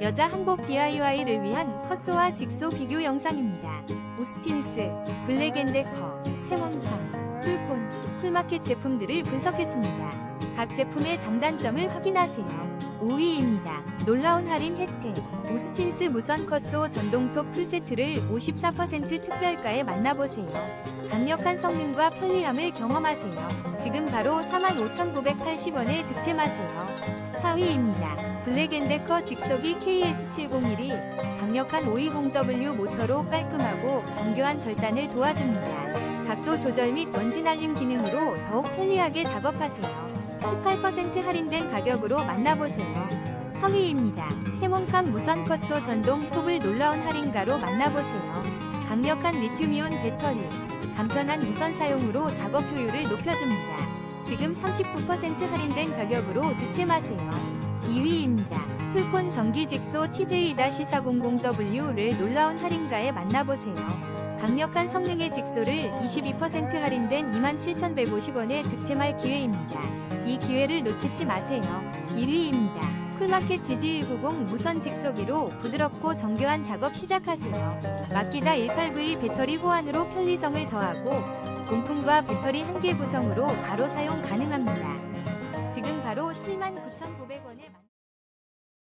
여자 한복 DIY를 위한 컷소와 직소 비교 영상입니다. 오스틴스, 블랙앤데커, 해몬팜, 툴콘, 쿨마켓 제품들을 분석했습니다. 각 제품의 장단점을 확인하세요. 5위입니다. 놀라운 할인 혜택. 오스틴스 무선 컷소 전동톱 풀세트를 54% 특별가에 만나보세요. 강력한 성능과 편리함을 경험하세요. 지금 바로 45,980원에 득템하세요. 4위입니다. 블랙앤데커 직속이 KS701이 강력한 520W 모터로 깔끔하고 정교한 절단을 도와줍니다. 각도 조절 및 먼지 날림 기능으로 더욱 편리하게 작업하세요. 18% 할인된 가격으로 만나보세요. 3위입니다. 해몬캄 무선 컷소 전동 톱을 놀라운 할인가로 만나보세요. 강력한 리튬이온 배터리, 간편한 무선 사용으로 작업 효율을 높여줍니다. 지금 39% 할인된 가격으로 득템하세요. 2위입니다. 툴콘 전기 직소 TJ-400W를 놀라운 할인가에 만나보세요. 강력한 성능의 직소를 22% 할인된 27,150원에 득템할 기회입니다. 이 기회를 놓치지 마세요. 1위입니다. 쿨마켓 GG190 무선 직소기로 부드럽고 정교한 작업 시작하세요. 마키다 18V 배터리 호환으로 편리성을 더하고 본품과 배터리 한 개 구성으로 바로 사용 가능합니다. 지금 바로 79,900원에